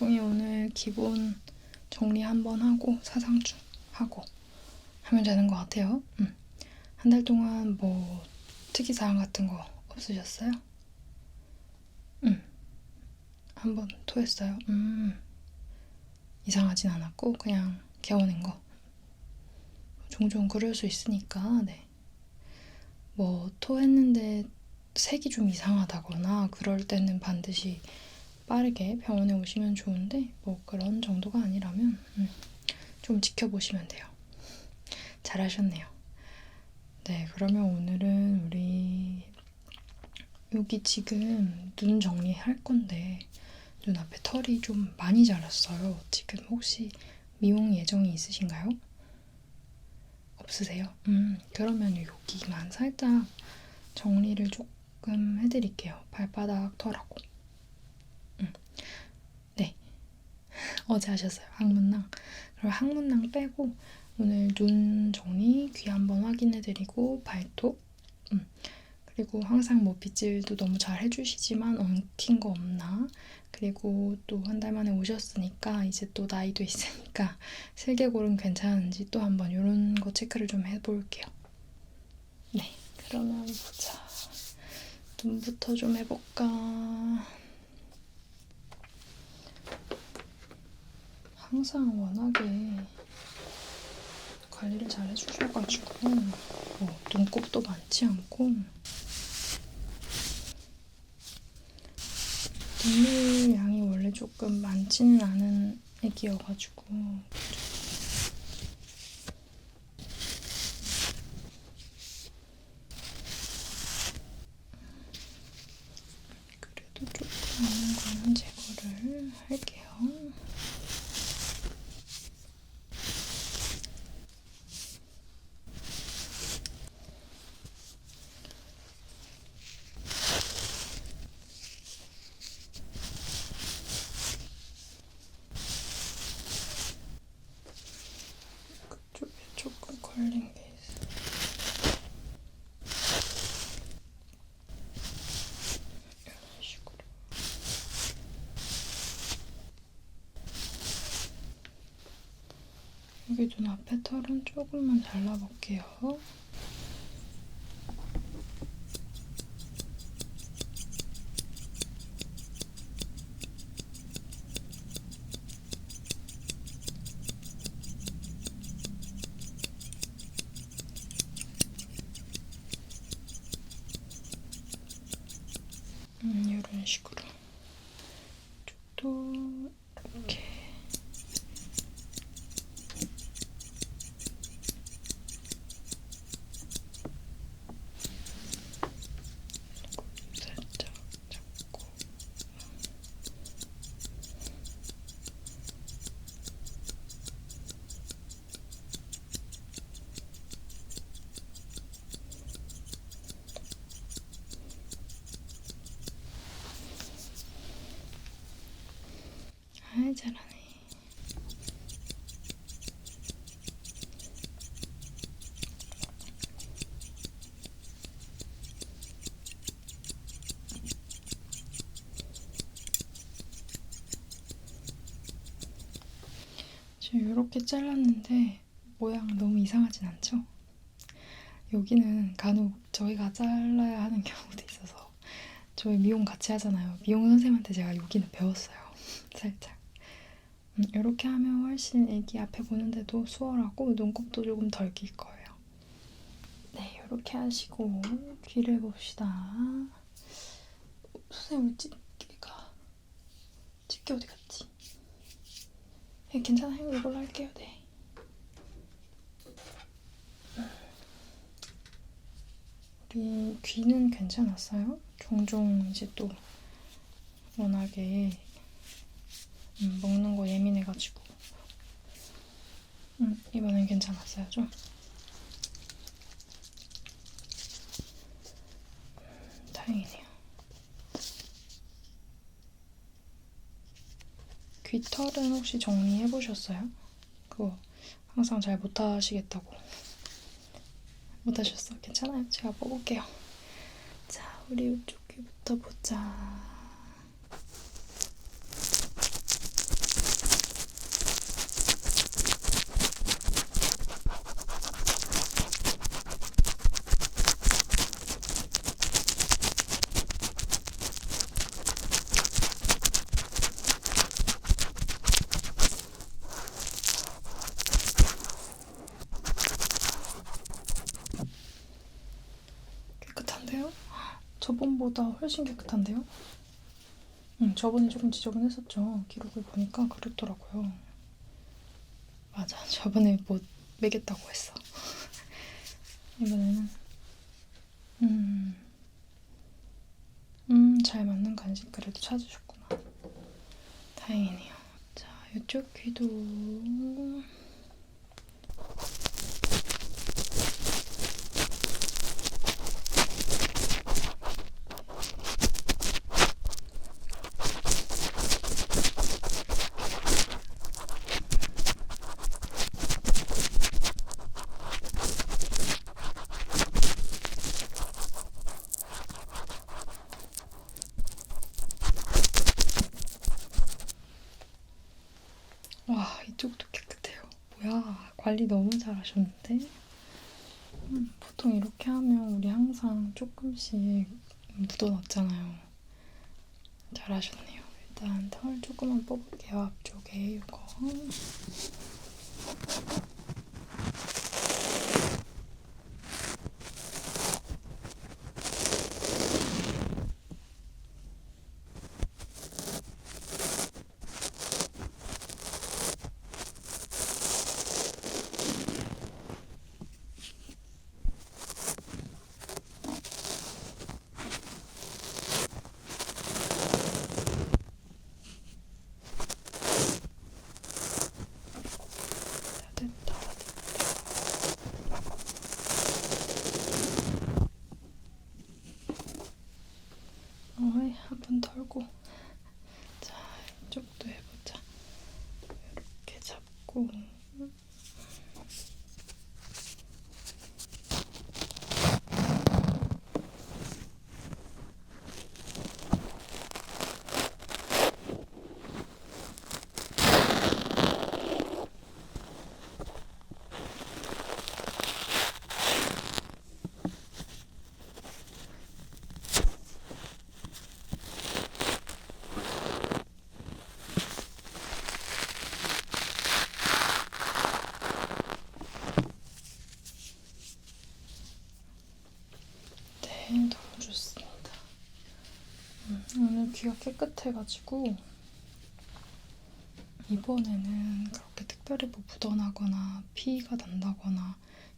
까꿍이 오늘 기본 정리 한번 하고 사상충 하고 하면 되는 것 같아요. 음. 한달 동안 뭐 특이 사항 같은 거 없으셨어요? 음. 한번 토했어요. 음. 이상하진 않았고 그냥 개워낸 거. 종종 그럴 수 있으니까 네. 뭐 토했는데 색이 좀 이상하다거나 그럴 때는 반드시 빠르게 병원에 오시면 좋은데 뭐 그런 정도가 아니라면 음, 좀 지켜보시면 돼요. 잘하셨네요. 네, 그러면 오늘은 우리 여기 지금 눈 정리할 건데 눈앞에 털이 좀 많이 자랐어요. 지금 혹시 미용 예정이 있으신가요? 없으세요? 음, 그러면 여기만 살짝 정리를 조금 해드릴게요. 발바닥 털하고. 음, 네. 어제 하셨어요. 항문낭. 그럼 항문낭 빼고 오늘 눈 정리 귀 한번 확인해드리고 발톱. 음, 그리고 항상 뭐 빗질도 너무 잘 해주시지만 엉킨 거 없나 그리고 또 한 달 만에 오셨으니까 이제 또 나이도 있으니까 슬개골은 괜찮은지 또 한번 이런 거 체크를 좀 해볼게요. 네, 그러면 보자. 눈부터 좀 해볼까. 항상 워낙에 관리를 잘 해주셔가지고 뭐 눈곱도 많지 않고. 눈물 양이 원래 조금 많지는 않은 애기여가지고 그래도 조금 있는 거는 제거를 할게요. 그쪽에 조금 걸린 게 있어. 이런 식으로. 여 기눈 앞에 털은 조금만 잘라볼게요. 음, 이런 식으로. 또 이렇게. 살짝 잡고. 아이 잘하네. 지금 이렇게 잘랐는데 모양 너무 이상하진 않죠? 여기는 간혹 저희가 잘라야 하는 경우도 있어서 저희 미용 같이 하잖아요. 미용 선생님한테 제가 여기는 배웠어요. 살짝. 음, 이렇게 하면 훨씬 애기 앞에 보는데도 수월하고 눈곱도 조금 덜 낄 거예요. 네, 이렇게 하시고 귀를 봅시다. 선생님 집게가 집게 어디 갔지? 네, 괜찮아요. 이걸로 할게요. 네. 우리 귀는 괜찮았어요? 종종 이제 또 워낙에 음, 먹는 거 예민해가지고 음, 이번엔 괜찮았어요 좀 음, 다행이네요 귀털은 혹시 정리해 보셨어요? 그거 항상 잘 못하시겠다고 못하셨어? 괜찮아요 제가 뽑을게요 자 우리 이쪽 귀부터 보자. 깨끗한데요? 저번보다 훨씬 깨끗한데요? 응, 저번에 조금 지저분했었죠. 기록을 보니까 그렇더라고요. 맞아, 저번에 뭐 매겼다고 했어. 이번에는 음, 음, 잘 맞는 간식 그래도 찾으셨구나. 다행이네요. 자, 이쪽 귀도 와, 이쪽도 깨끗해요. 뭐야, 관리 너무 잘하셨는데? 음, 보통 이렇게 하면 우리 항상 조금씩 묻어놨잖아요. 잘하셨네요. 일단 털 조금만 뽑을게요. 앞쪽에 이거. 다 됐다, 됐다. 어이, 한번 털고. 자, 이쪽도 해보자. 이렇게 잡고. 네, 너무 좋습니다. 음, 오늘 귀가 깨끗해가지고 이번에는 그렇게 특별히 뭐 묻어나거나 피가 난다거나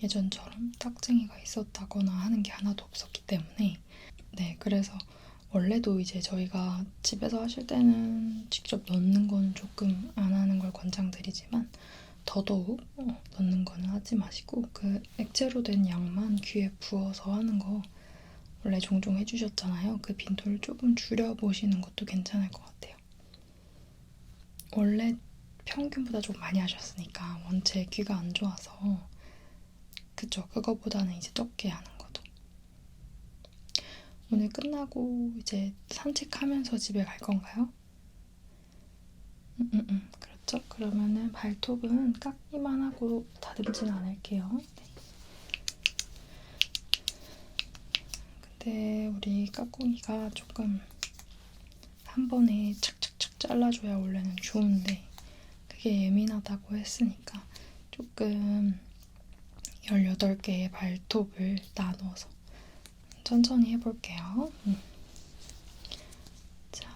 예전처럼 딱쟁이가 있었다거나 하는 게 하나도 없었기 때문에 네, 그래서 원래도 이제 저희가 집에서 하실 때는 직접 넣는 건 조금 안 하는 걸 권장드리지만 더더욱 어, 넣는 거는 하지 마시고 그 액체로 된 양만 귀에 부어서 하는 거 원래 종종 해주셨잖아요. 그 빈도를 조금 줄여보시는 것도 괜찮을 것 같아요. 원래 평균보다 좀 많이 하셨으니까 원체 귀가 안 좋아서 그쵸. 그거보다는 이제 적게 하는 거죠. 오늘 끝나고 이제 산책하면서 집에 갈 건가요? 음, 음, 음. 그렇죠. 그러면은 발톱은 깎기만 하고 다듬진 않을게요. 네. 근데 우리 까꿍이가 조금 한 번에 착착착 잘라줘야 원래는 좋은데 그게 예민하다고 했으니까 조금 18개의 발톱을 나눠서 천천히 해볼게요. 음. 자,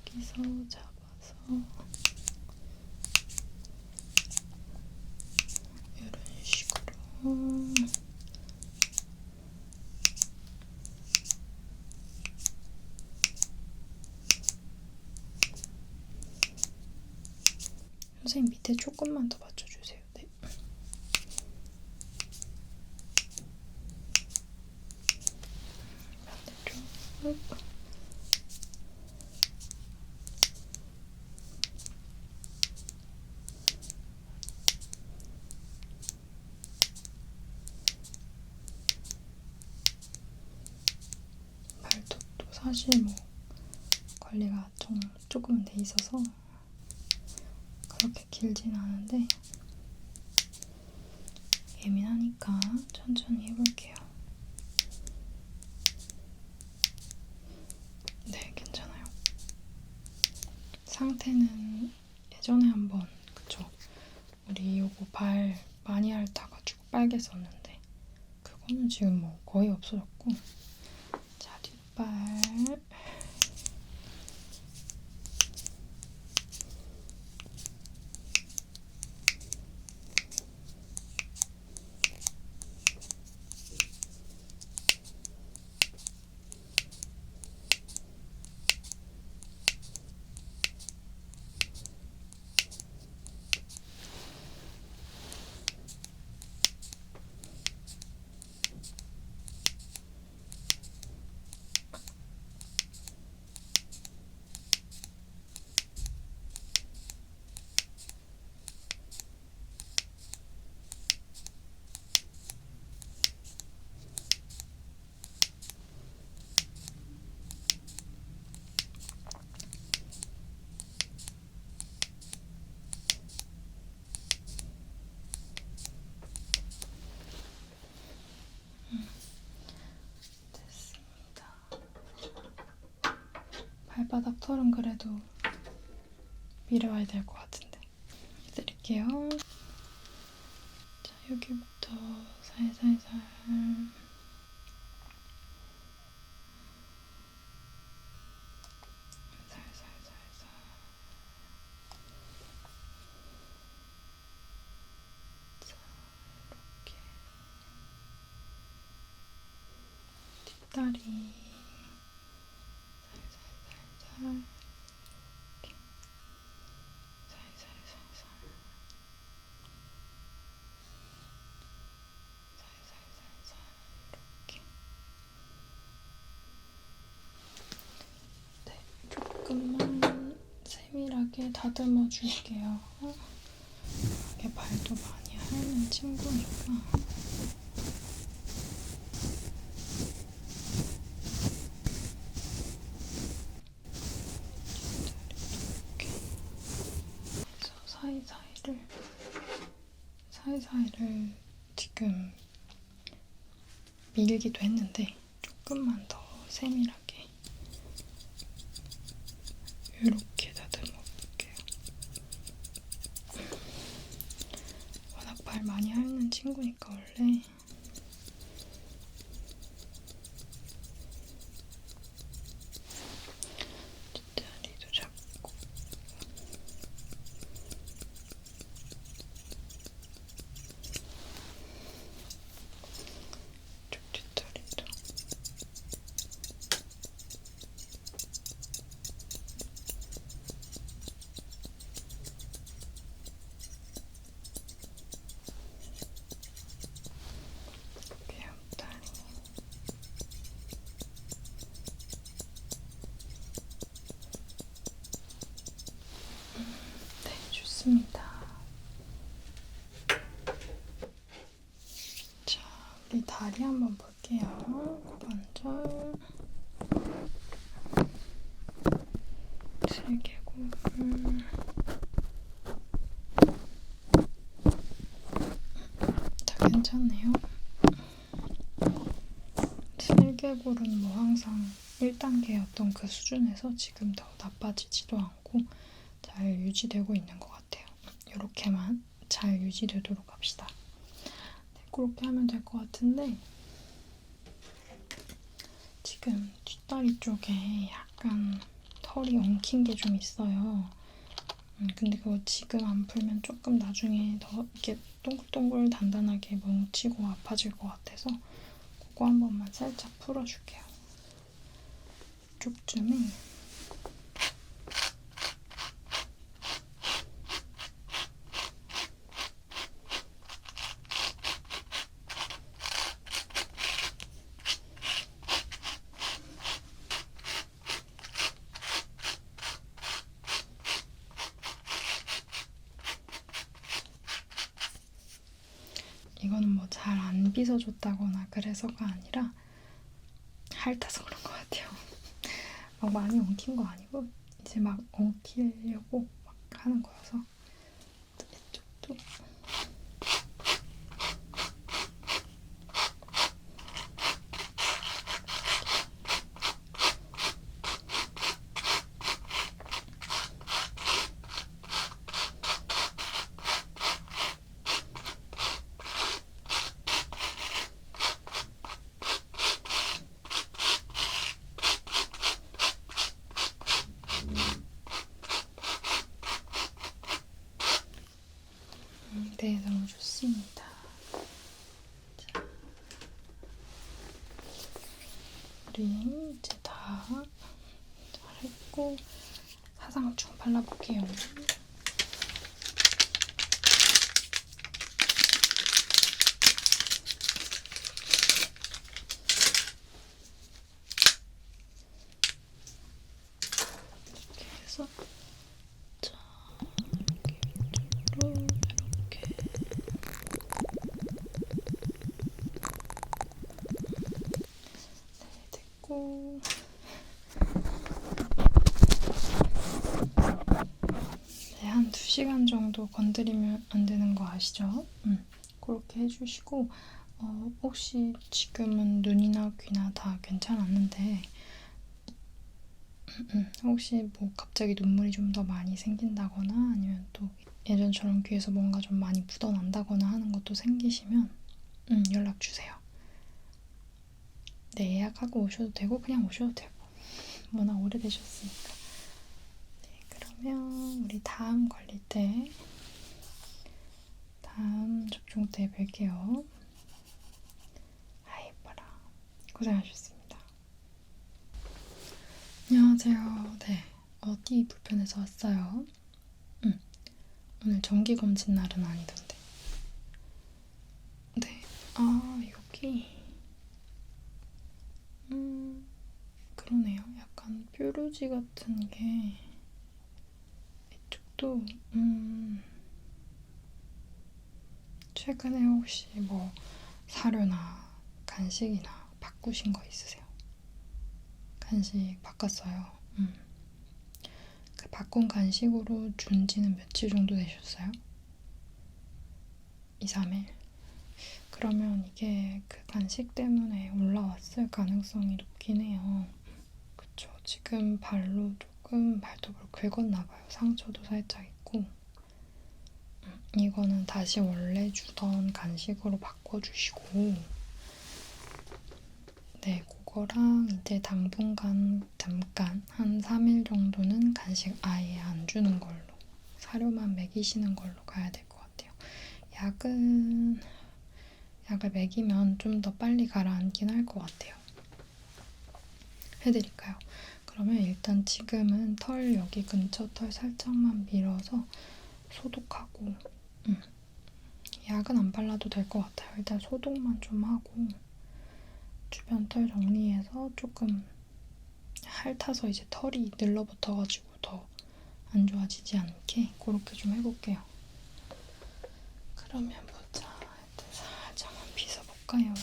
여기서 잡아서 이런 식으로 선생님 밑에 조금만 더 맞춰주세요. 네. 반대쪽. 사실 뭐 관리가 좀 조금은 돼 있어서 길진 않은데 예민하니까 천천히 해볼게요. 네, 괜찮아요. 상태는 예전에 한번 그쵸? 우리 요거 발 많이 핥아가지고 빨개졌는데 그거는 지금 뭐 거의 없어졌고 자 뒷발 됐습니다. 발바닥 털은 그래도 밀어야 될 것 같은데 해드릴게요. 자 여기부터 살살살 자 이렇게 뒷다리 살살살살 이렇게 살살살살 살살살살 이렇게 네 조금만 세밀하게 다듬어 줄게요. 이게 발도 많이 핥는 친구니까. 사이사이를 지금 밀기도 했는데 조금만 더 세밀하게 이렇게 다듬어 볼게요. 워낙 발 많이 핥는 친구니까 원래 다리 한번 볼게요. 고관절, 슬개골, 다 괜찮네요. 슬개골은 뭐 항상 1단계였던 그 수준에서 지금 더 나빠지지도 않고 잘 유지되고 있는 것 같아요. 이렇게만 잘 유지되도록 합시다. 네, 그렇게 하면 될 것 같은데 지금 뒷다리 쪽에 약간 털이 엉킨 게 좀 있어요. 음, 근데 그거 지금 안 풀면 조금 나중에 더 이렇게 동글동글 단단하게 뭉치고 아파질 것 같아서 그거 한 번만 살짝 풀어줄게요. 이쪽쯤에 이거는 뭐 잘 안 빗어줬다거나 그래서가 아니라 핥아서 그런 것 같아요. 막 많이 엉킨 거 아니고 이제 막 엉키려고 막 하는 거여서 이쪽도 음, 네, 너무 좋습니다. 자, 우리 이제 다 잘했고 사상충 발라볼게요. 이렇게 해서 자 이렇게 위쪽으로 이렇게 네 됐고 네, 한 2시간 정도 건드리면 안 되는 거 아시죠? 음, 그렇게 해주시고 어, 혹시 지금은 눈이나 귀나 다 괜찮았는데 음, 혹시 뭐 갑자기 눈물이 좀 더 많이 생긴다거나 아니면 또 예전처럼 귀에서 뭔가 좀 많이 묻어난다거나 하는 것도 생기시면 음, 연락 주세요. 네, 예약하고 오셔도 되고 그냥 오셔도 되고 워낙 오래되셨으니까. 네, 그러면 우리 다음 걸릴 때 다음 접종 때 뵐게요. 아 예뻐라. 고생하셨습니다. 안녕하세요. 네, 어디 불편해서 왔어요? 응. 오늘 정기 검진 날은 아니던데. 네. 아 여기. 음 그러네요. 약간 뾰루지 같은 게 이쪽도 음 최근에 혹시 뭐 사료나 간식이나 바꾸신 거 있으세요? 간식 바꿨어요. 음. 그 바꾼 간식으로 준 지는 며칠 정도 되셨어요? 2, 3일? 그러면 이게 그 간식 때문에 올라왔을 가능성이 높긴 해요. 그쵸. 지금 발로 조금 발톱을 긁었나 봐요. 상처도 살짝 있고. 음, 이거는 다시 원래 주던 간식으로 바꿔주시고 네, 그거랑 이제 당분간 잠깐 한 3일 정도는 간식 아예 안 주는 걸로 사료만 먹이시는 걸로 가야 될 것 같아요. 약은 약을 먹이면 좀 더 빨리 가라앉긴 할 것 같아요. 해드릴까요? 그러면 일단 지금은 털 여기 근처 털 살짝만 밀어서 소독하고 음. 약은 안 발라도 될 것 같아요. 일단 소독만 좀 하고 주변 털 정리해서 조금 핥아서 이제 털이 늘러붙어가지고 더 안 좋아지지 않게 그렇게 좀 해볼게요. 그러면 보자. 일단 살짝만 빗어볼까요?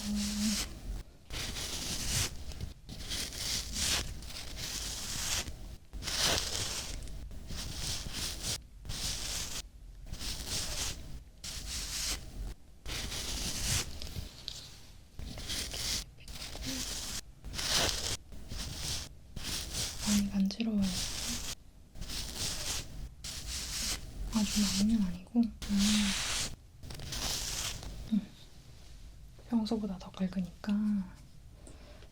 많이 간지러워요. 아주 많이는 아니고, 음. 음. 평소보다 더 긁으니까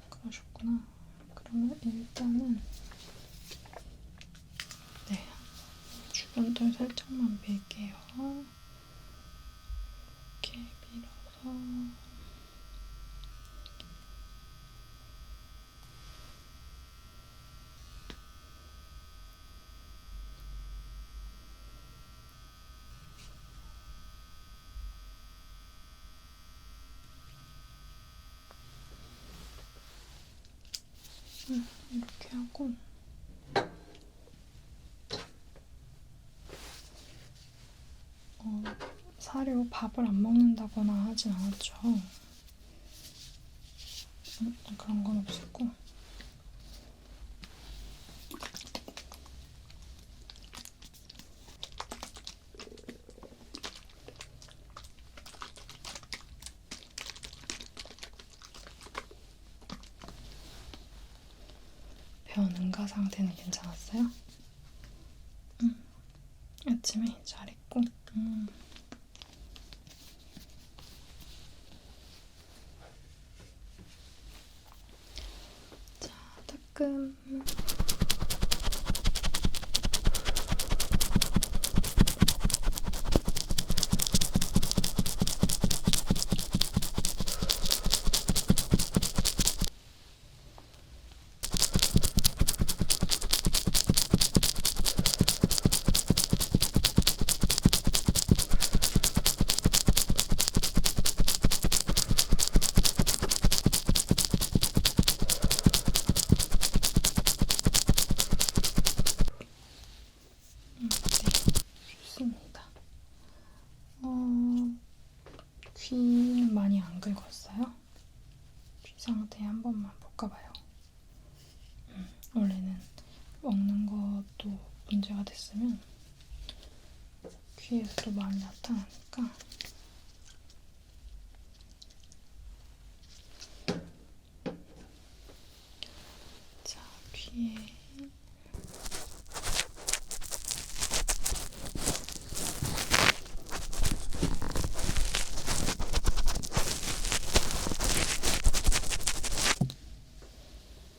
그러셨구나. 그러면 일단은 네 주변 털 살짝만 밀게요. 이렇게 밀어서. 음, 하고 어, 사료 밥을 안 먹는다거나 하진 않았죠. 음, 그런 건 없었고 병원 응가 상태는 괜찮았어요? 음. 아침에 잘 했고. 음.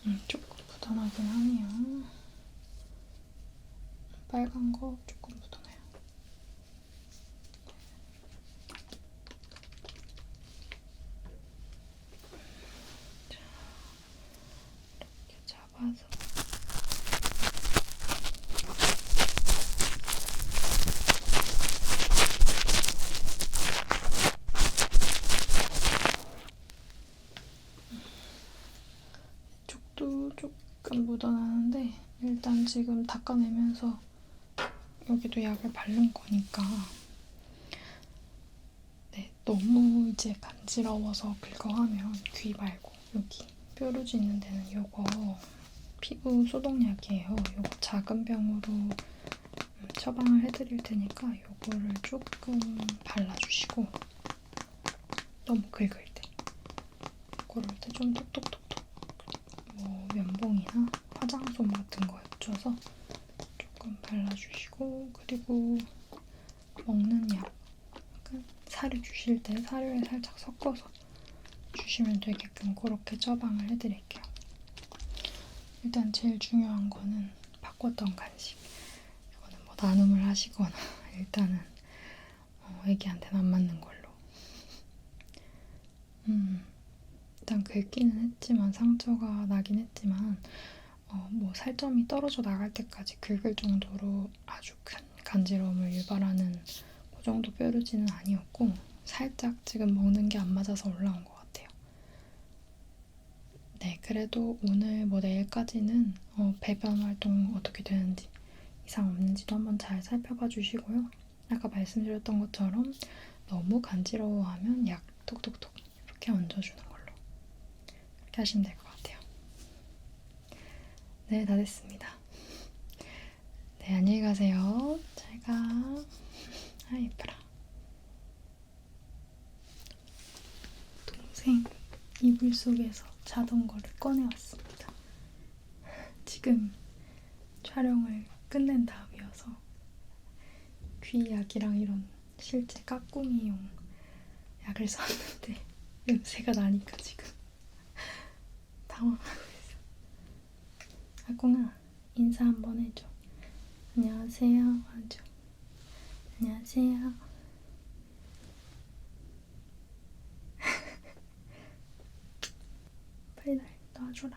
음, 조금 묻어나긴 하네요. 빨간 거 조금 묻어나요. 자, 이렇게 잡아서 이쪽도 조금 묻어나는데 일단 지금 닦아내면서 여기도 약을 바른 거니까 네 너무 이제 간지러워서 긁어하면 귀 말고 여기 뾰루지 있는 데는 요거 피부 소독약이에요. 요거 작은 병으로 음, 처방을 해드릴 테니까 요거를 조금 발라주시고 너무 긁을 때 그럴 때 좀 톡톡톡톡 뭐 면봉이나 화장솜 같은 거 묻혀서 조금 발라주시고 그리고 먹는 약 사료 주실 때 사료에 살짝 섞어서 주시면 되게끔 그렇게 처방을 해드릴게요. 일단 제일 중요한 거는 바꿨던 간식. 이거는 뭐 나눔을 하시거나 일단은 어, 애기한테는 안 맞는 걸로. 음, 일단 긁기는 했지만 상처가 나긴 했지만 어, 뭐 살점이 떨어져 나갈 때까지 긁을 정도로 아주 큰 간지러움을 유발하는 그 정도 뾰루지는 아니었고 살짝 지금 먹는 게 안 맞아서 올라온 것 같아요. 네, 그래도 오늘 뭐 내일까지는 어, 배변 활동 어떻게 되는지 이상 없는지도 한번 잘 살펴봐 주시고요. 아까 말씀드렸던 것처럼 너무 간지러워하면 약 톡톡톡 이렇게 얹어주는 걸로 이렇게 하시면 될 것 같아요. 네, 다 됐습니다. 네, 안녕히 가세요. 잘 가. 아, 예뻐라. 동생 이불 속에서 자던 거를 꺼내왔습니다. 지금 촬영을 끝낸 다음이어서 귀약이랑 이런 실제 까꿍이용 약을 샀는데 냄새가 나니까 지금 당황하고 아꿍아 인사 한번 해줘. 안녕하세요. 하죠. 안녕하세요. 빨리 날 놔줘라.